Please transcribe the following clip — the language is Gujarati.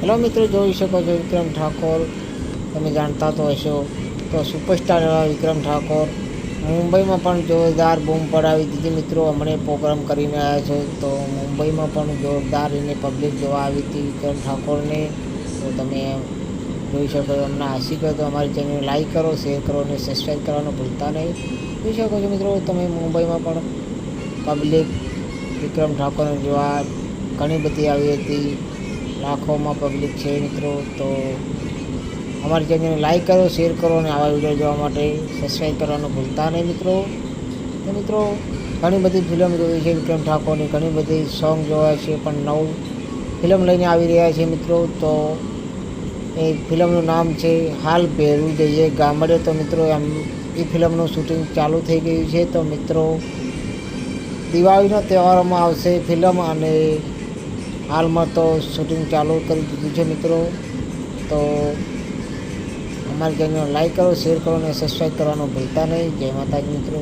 હેલો મિત્રો, જોઈ શકો છો વિક્રમ ઠાકોર. તમે જાણતા તો હશો. તો સુપરસ્ટાર એવા વિક્રમ ઠાકોર. મુંબઈમાં પણ જોરદાર બૂમ પડાવી દીધી મિત્રો. હમણે પ્રોગ્રામ કરીને આવ્યા છે. તો મુંબઈમાં પણ જોરદાર એને પબ્લિક જોવા આવી હતી વિક્રમ ઠાકોરને. તો તમે જોઈ શકો છો. અમને આશી કરો તો અમારી ચેનલ લાઈક કરો શેર કરો અને સબસ્ક્રાઈબ કરવાનું ભૂલતા નહીં. જોઈ શકો છો મિત્રો, તમે મુંબઈમાં પણ પબ્લિક વિક્રમ ઠાકોરને જોવા ઘણી બધી આવી હતી. લાખોમાં પબ્લિક છે મિત્રો. તો અમારી ચેનલને લાઈક કરો શેર કરો અને આવા વીડિયો જોવા માટે સબસ્ક્રાઈબ કરવાનું ભૂલતા નહીં મિત્રો. તો મિત્રો, ઘણી બધી ફિલ્મ જોઈ છે વિક્રમ ઠાકોરની, ઘણી બધી સોંગ જોયા છે પણ નવું ફિલ્મ લઈને આવી રહ્યા છે મિત્રો. તો એ ફિલ્મનું નામ છે હાલ ભેરું જઈએ ગામડે. તો મિત્રો, એમ એ ફિલ્મનું શૂટિંગ ચાલુ થઈ ગયું છે. તો મિત્રો, દિવાળીના તહેવારોમાં આવશે ફિલ્મ અને હાલમાં તો શૂટિંગ ચાલુ કરી દીધું છે મિત્રો. તો અમારી ચેનલ લાઈક કરો, શેર કરો અને સબસ્ક્રાઈબ કરવાનું ભૂલતા નહીં. જય માતાજી મિત્રો.